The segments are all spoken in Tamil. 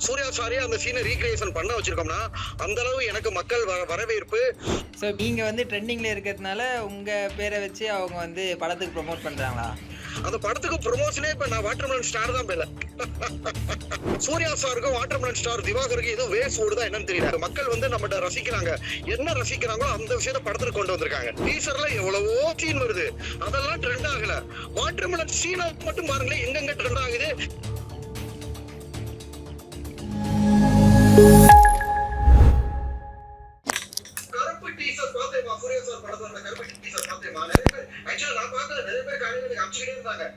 சூர்யா சாரே அந்த சீனை ரீக்ரியேஷன் பண்ண வச்சிருக்கோம்னா அந்த அளவு எனக்கு மக்கள் வர- வரவேற்பு. ஸோ நீங்கள் வந்து ட்ரெண்டிங்கில் இருக்கிறதுனால உங்கள் பேரை வச்சு அவங்க வந்து படத்துக்கு ப்ரொமோட் பண்ணுறாங்களா அந்த படத்துக்கு ப்ரொமோஷனே இப்ப நான் வாட்டர்மெலன் ஸ்டார் தான் பேல சூர்யா சாருக்கும் வாட்டர்மெலன் ஸ்டார் திவாகருக்கு ஏதோ வேஸ் ஓடுதா என்னன்னு தெரியல. மக்கள் வந்து நம்மகிட்ட ரசிக்கிறாங்க. என்ன ரசிக்கிறாங்களோ அந்த விஷயத்த படத்துக்கு கொண்டு வந்திருக்காங்க. டீசர்ல எவ்வளவோ சீன் வருது. அதெல்லாம் ட்ரெண்ட் ஆகல. வாட்டர்மெலன் சீனா மட்டும் பாருங்களேன். எங்கெங்க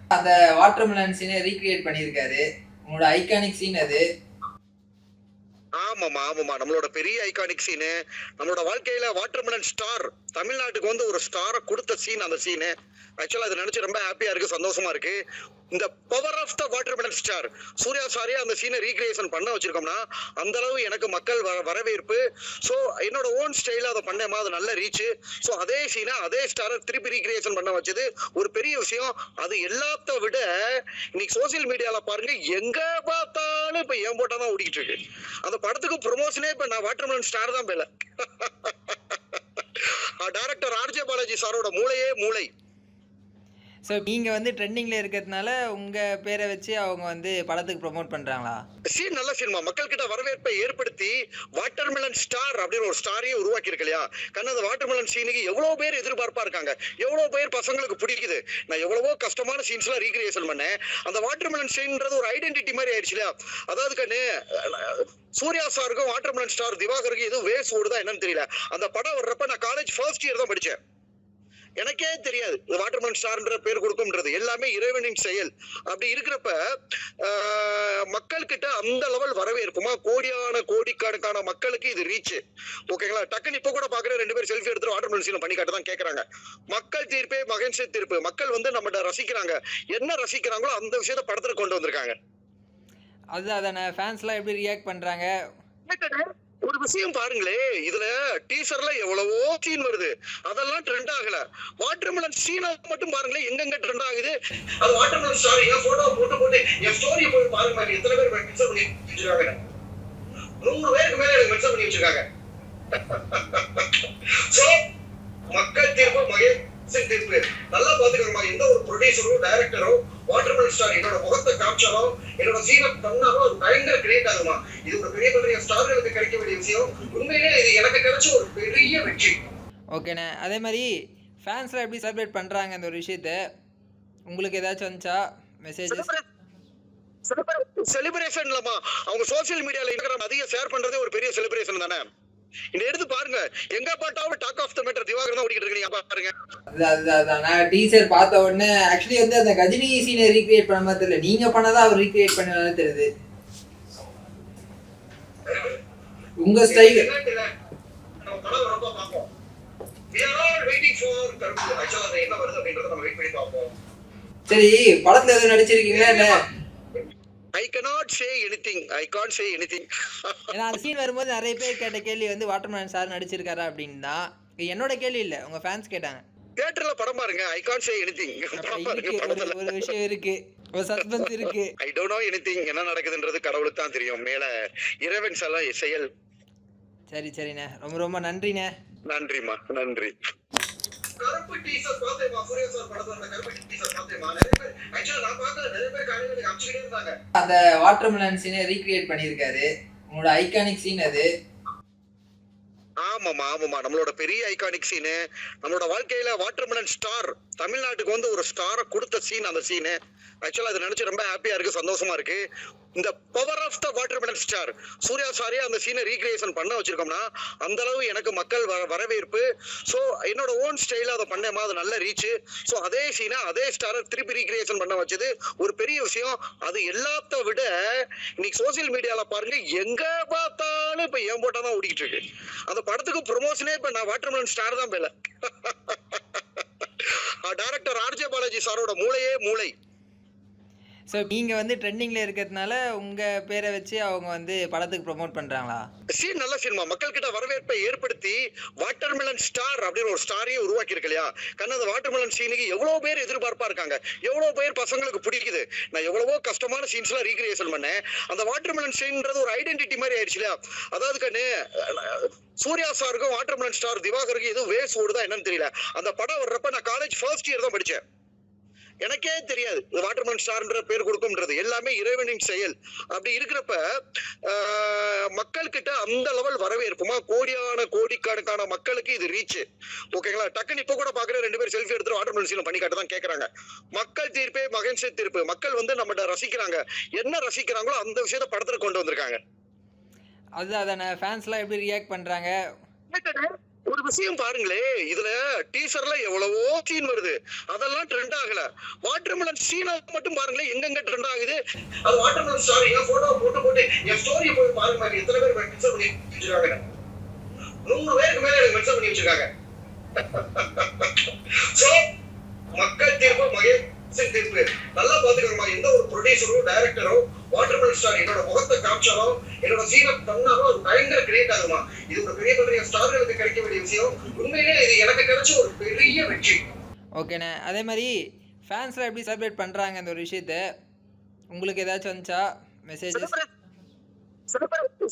அந்த வாட்டர் மிலன் அந்த சீனை ரீக்ரியேட் பண்ணியிருக்காரு. உங்களோட ஐகானிக் சீன் அது. ஆமாம்மா ஆமாம்மா. நம்மளோட பெரிய ஐகானிக் சீனு நம்மளோட வாழ்க்கையில வாட்டர்மெலன் ஸ்டார் தமிழ்நாட்டுக்கு வந்து ஒரு ஸ்டாரை கொடுத்த சீன் அந்த சீனு ஆக்சுவலா அதை நினைச்சு ரொம்ப ஹாப்பியா இருக்கு சந்தோஷமா இருக்கு. இந்த power of the watermelon star Surya சாரே அந்த சீனை ரீக்ரியேஷன் பண்ண வச்சிருக்கோம்னா அந்த அளவு எனக்கு மக்கள் வர- வரவேற்பு. ஸோ என்னோட ஓன் ஸ்டைல அதை பண்ணேமா அது நல்ல ரீச் ஸோ அதே சீனை அதே ஸ்டாரை திருப்பி ரீக்ரியேஷன் பண்ண வச்சது ஒரு பெரிய விஷயம். அது எல்லாத்த விட இன்னைக்கு சோசியல் மீடியால பாருங்க எங்க பார்த்தாலும் இப்போ ஏன் போட்டால் தான் ஓடிக்கிட்டு இருக்கு. அந்த படத்தை படத்துக்கு ப்ரொமோஷனே இப்ப நான் வாட்டர்மெலன் ஸ்டார் தான் பேல டைரக்டர் ஆர்ஜே பாலாஜி சாரோட மூளையே மூளை. ஸோ நீங்கள் வந்து ட்ரெண்டிங்கில் இருக்கிறதுனால உங்கள் பேரை வச்சு அவங்க வந்து படத்துக்கு ப்ரொமோட் பண்ணுறாங்களா சீன் நல்ல சினிமா மக்கள் கிட்ட வரவேற்பை ஏற்படுத்தி வாட்டர்மெலன் ஸ்டார் அப்படின்னு ஒரு ஸ்டாரையே உருவாக்கி இருக்கு இல்லையா? கண்ணு அந்த வாட்டர்மெலன் சீனுக்கு எவ்வளோ பேர் எதிர்பார்ப்பா இருக்காங்க? எவ்வளோ பேர் பசங்களுக்கு பிடிக்குது? நான் எவ்வளவோ கஷ்டமான சீன்ஸ்லாம் ரீக்ரியேஷன் பண்ணேன். அந்த வாட்டர்மெலன் சீன்ன்றது ஒரு ஐடென்டிட்டி மாதிரி ஆயிடுச்சு இல்லையா? அதாவது கண்ணு சூர்யா சாருக்கும் வாட்டர்மெலன் ஸ்டார் திவாகருக்கும் எதுவும் வேஸ் ஓடுதா என்னன்னு தெரியல. அந்த படம் வர்றப்ப நான் காலேஜ் ஃபர்ஸ்ட் இயர் தான் படித்தேன். எனக்கே தெரியாது. இந்த வாட்டர்மேன் ஸ்டார்ன்ற பேர் கொடுக்கும்ன்றது. எல்லாமே இறைவனின் செயல். அப்படி இருக்கிறப்ப ஆஹ், மக்கள் கிட்ட அந்த லெவல் வரவேற்புமா கோடியான கோடிக்கணக்கான மக்களுக்கு இது ரீச் ஓகேங்களா டக்குன்னு இப்ப கூட பாக்குற ரெண்டு பேர் செல்ஃபி எடுத்து வாட்டர்மேன் சீன் பண்ணி காட்ட தான் கேக்குறாங்க. மக்கள் தீர்ப்பே மகன்சே தீர்ப்பு. மக்கள் வந்து நம்மகிட்ட ரசிக்கிறாங்க. என்ன ரசிக்கிறாங்களோ அந்த விஷயத்த படத்துல கொண்டு வந்திருக்காங்க. அதுதான் அதானே? ஃபேன்ஸ்லாம் எப்படி ரியாக்ட் பண்ணுறாங்க ஒரு விஷயம் பாருங்களே இதுல டீசர்ல எவ்வளவோ சீன் வருது. அதெல்லாம் ட்ரெண்ட் ஆகல. வாட்டர்மெலன் சீனா மட்டும் பாருங்களேன் எங்கெங்க ட்ரெண்ட் ஆகுது. அது வாட்டர்மெலன் ஸ்டாரி என் போட்டோ போட்டு போட்டு என் ஸ்டோரி போய் பாருங்க எத்தனை பேர் மென்ஷன் பண்ணி வச்சிருக்காங்க. நூறு பேருக்கு மேல எனக்கு மென்ஷன் பண்ணி வச்சிருக்காங்க. சோ மக்கள் தீர்ப்பு மகேசன் தீர்ப்பு. நல்லா பாத்துக்கிறோமா எந்த ஒரு ப்ரொடியூசரோ டைரக்டரோ வாட்டர்மெலன் ஸ்டார் என்னோட முகத்தை காமிச்சாலோ என்னோட சீனை பண்ணாலும் அது பயங்கர கிரியேட் ஆகுமா? இது ஒரு பெரிய பெரிய ஸ்டார்களுக்கு கிடைக்க வேண்டிய விஷயம். உண்மையிலே இது எனக்கு கிடைச்ச ஒரு பெரிய வெற்றி. ஓகேண்ணே அதே மாதிரி ஃபேன்ஸ்லாம் எப்படி செலிப்ரேட் பண்ணுறாங்க இந்த ஒரு விஷயத்த? உங்களுக்கு ஏதாச்சும் வந்துச்சா? மெசேஜஸ் செலிப்ரேஷன் இல்லமா அவங்க சோசியல் மீடியால இருக்கிற அதிக ஷேர் பண்றதே ஒரு பெரிய செலிப்ரேஷன் தானே? இந்த எடுத்து பாருங்க. எங்க பாட்டாவும் talk of the matter Diwakar தான் ஓடிக்கிட்டு இருக்கு நீங்க பாருங்க. அதுதான் நான் டீசர் பார்த்த உடனே ஆக்சுவலி வந்து அந்த கஜினி சீனை ரீக்ரியேட் பண்ண மாதிரி தெரியல. நீங்கள் பண்ணதா அவர் ரீக்ரியேட் பண்ணலாம் தெரியுது. உங்கள் ஸ்டைல் என்ன. சரி படத்தில் எதுவும் நடிச்சிருக்கீங்களா இல்லை I cannot say anything. I can't say anything. ஏன்னா அந்த சீன் வரும்போது நிறைய பேர் கேட்ட கேள்வி வந்து வாட்டர்மேன் சார் நடிச்சிருக்காரா அப்படின்னு என்னோட கேள்வி இல்லை உங்க ஃபேன்ஸ் கேட்டாங்க. தியேட்டர்ல படம் பாருங்க ஐ கான் சே எனிதிங் படம் பாருங்க ஒரு படத்துல. ஒரு விஷயம் இருக்கு ஒரு சஸ்பென்ஸ் இருக்கு. ஐ டோன்ட் நோ எனிதிங் என்ன நடக்குதுன்றது கடவுளுக்கு தான் தெரியும். மேல இறைவன் செயல் சரி சரிண்ணே. ரொம்ப ரொம்ப நன்றிண்ணே. நன்றிமா நன்றி. கருப்பு டீசர் பார்த்தேன் சூர்யா சார் படத்துல அந்த கருப்பு டீசர் பார்த்தேன் நிறைய பேர் ஆக்சுவலா நான் பார்க்கல நிறைய பேர் காலையில அமைச்சுக்கிட்டே இருந்தாங்க. அந்த வாட்டர் மிலன் சீனை ரீக்ரியேட் பண்ணியிருக்காரு. உங்களோட ஐகானிக் சீன் அது. ஆமாமா ஆமாமா நம்மளோட பெரிய ஐகானிக் சீனு நம்மளோட வாழ்க்கையில வாட்டர்மெலன் ஸ்டார் தமிழ்நாட்டுக்கு வந்து ஒரு ஸ்டாரை கொடுத்த சீன் அந்த சீனு ஆக்சுவலா அதை நினைச்சு ரொம்ப ஹாப்பியா இருக்கு சந்தோஷமா இருக்கு. இந்த power of the watermelon star Surya சாரே அந்த சீனை ரீக்ரியேஷன் பண்ண வச்சிருக்கோம்னா அந்த அளவு எனக்கு மக்கள் வரவேற்பு. ஸோ என்னோட ஓன் ஸ்டைல அதை பண்ணேமா அது நல்ல ரீச் ஸோ அதே சீனை அதே ஸ்டாரை திருப்பி ரீக்ரியேஷன் பண்ண வச்சது ஒரு பெரிய விஷயம். அது எல்லாத்த விட இன்னைக்கு சோசியல் மீடியால பாருங்க எங்க பார்த்தாலும் இப்ப ஏன் போட்டா தான் ஓடிக்கிட்டு இருக்கு அந்த படத்துக்கு ப்ரொமோஷனே இப்ப நான் வாட்டர்மெலன் ஸ்டார் தான் பேல. டைரக்டர் ஆர்ஜே பாலாஜி சாரோட மூளையே மூளை. ஸோ நீங்கள் வந்து ட்ரெண்டிங்கில் இருக்கிறதுனால உங்கள் பேரை வச்சு அவங்க வந்து படத்துக்கு ப்ரொமோட் பண்ணுறாங்களா சீன் நல்ல சினிமா. மக்கள் கிட்ட வரவேற்பை ஏற்படுத்தி வாட்டர்மெலன் ஸ்டார் அப்படின்னு ஒரு ஸ்டாரையே உருவாக்கி இருக்கு இல்லையா? கண்ணு அந்த வாட்டர்மெலன் சீனுக்கு எவ்வளோ பேர் எதிர்பார்ப்பாக இருக்காங்க. எவ்வளோ பேர் பசங்களுக்கு பிடிக்குது. நான் எவ்வளவோ கஷ்டமான சீன்ஸ்லாம் ரீக்ரியேஷன் பண்ணேன். அந்த வாட்டர்மெலன் சீன்ன்றது ஒரு ஐடென்டிட்டி மாதிரி ஆயிடுச்சு இல்லையா? அதாவது கண்ணு சூர்யா சாருக்கும் வாட்டர்மெலன் ஸ்டார் திவாகருக்கும் எதுவும் வேஸ் ஓடுதா என்னன்னு தெரியல. அந்த படம் வர்றப்ப நான் காலேஜ் ஃபர்ஸ்ட் இயர் தான் படித்தேன் எனக்கே தெரியாது. இந்த வாட்டர்மெலன் ஸ்டார்ன்ற பேர் கொடுக்கும்ன்றது. எல்லாமே இறைவனின் செயல். அப்படி இருக்கிறப்ப ஆஹ், மக்கள்கிட்ட அந்த லெவல் வரவேற்புமா? கோடியான கோடிக்கணக்கான மக்களுக்கு இது ரீச் ஓகேங்களா டக்குன்னு இப்ப கூட பாக்குற ரெண்டு பேர் செல்ஃபி எடுத்து வாட்டர்மெலன் சீன் பண்ணி காட்ட தான் கேக்குறாங்க. மக்கள் தீர்ப்பே மகன்சே தீர்ப்பு. மக்கள் வந்து நம்மகிட்ட ரசிக்கிறாங்க. என்ன ரசிக்கிறாங்களோ அந்த விஷயத்த படத்துல கொண்டு வந்திருக்காங்க. அது அதானே? ஃபேன்ஸ்லாம் எப்படி ரியாக்ட் பண்ணுறாங்க ஒரு விஷயம் பாருங்களே. இதுல டீசர்ல எவ்வளவோ சீன் வருது. அதெல்லாம் ட்ரெண்ட் ஆகல. வாட்டர்மெலன் சீனா மட்டும் பாருங்களேன் எங்கெங்க ட்ரெண்ட் ஆகுது. அது வாட்டர்மெலன் ஸ்டாரி என் போட்டோ போட்டு போட்டு என் ஸ்டோரி போய் பாருங்க எத்தனை பேர் மென்ஷன் பண்ணி வச்சிருக்காங்க. நூறு பேருக்கு மேல எனக்கு மென்ஷன் பண்ணி வச்சிருக்காங்க. மக்கள் தீர்ப்பு மகேசன் நல்லா பாத்துக்கணுமா எந்த ஒரு ப்ரொடியூசரோ டைரக்டரோ வாட்டர்மெலன் ஸ்டார் என்னோட முகத்தை காமிச்சாலோ என்னோட சீனை பண்ணாலும் அது பயங்கர கிரியேட் ஆகுமா இது ஒரு பெரிய பெரிய ஸ்டார்களுக்கு கிடைக்க வேண்டிய விஷயம். உண்மையிலே இது எனக்கு கிடைச்ச ஒரு பெரிய வெற்றி. ஓகேண்ணே அதே மாதிரி ஃபேன்ஸ்லாம் எப்படி செலிப்ரேட் பண்ணுறாங்க இந்த ஒரு விஷயத்த? உங்களுக்கு ஏதாச்சும் வந்துச்சா? மெசேஜஸ்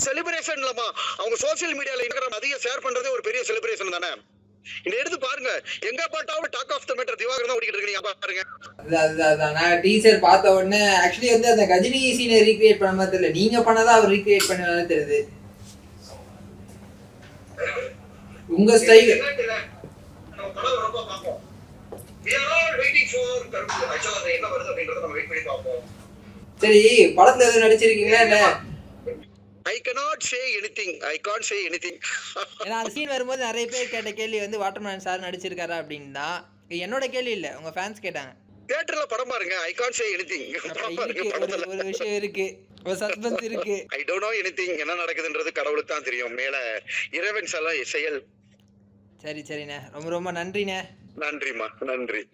செலிப்ரேஷன் இல்லமா அவங்க சோசியல் மீடியால இருக்கிற அதிக ஷேர் பண்றதே ஒரு பெரிய செலிப்ரேஷன் தானே? இந்த எடுத்து பாருங்க. எங்க பாட்டாவும் talk of the matter Diwakar தான் ஓடிக்கிட்டு இருக்கீங்க பாருங்க. அது அது அதான் நான் டீசர் பார்த்த உடனே ஆக்சுவலி வந்து அந்த கஜினி சீனை ரீக்ரியேட் பண்ண மாதிரி தெரியல. நீங்கள் பண்ணதா அவர் ரீக்ரியேட் பண்ண தெரியுது. உங்கள் ஸ்டைல் என்ன என்ன. சரி படத்தில் எதுவும் நடிச்சிருக்கீங்களா இல்லை I cannot say anything. I can't say anything. ஏன்னா அந்த சீன் வரும்போது நிறைய பேர் கேட்ட கேள்வி வந்து வாட்டர்மேன் சார் நடிச்சிருக்காரா? அப்படின்னு தான் என்னோட கேள்வி இல்லை. உங்கள் ஃபேன்ஸ் கேட்டாங்க. தியேட்டர்ல படம் பாருங்க. ஐ கான் சே எனிதிங் ஒரு விஷயம் இருக்கு. சஸ்பென்ஸ் இருக்கு. ஐ டோன்ட் நோ எனிதிங் என்ன நடக்குதுன்றது கடவுளுக்கு தான் தெரியும். மேல இறைவன் செயல். சரி சரிண்ணே. ரொம்ப ரொம்ப நன்றிண்ணே. நன்றிமா நன்றி.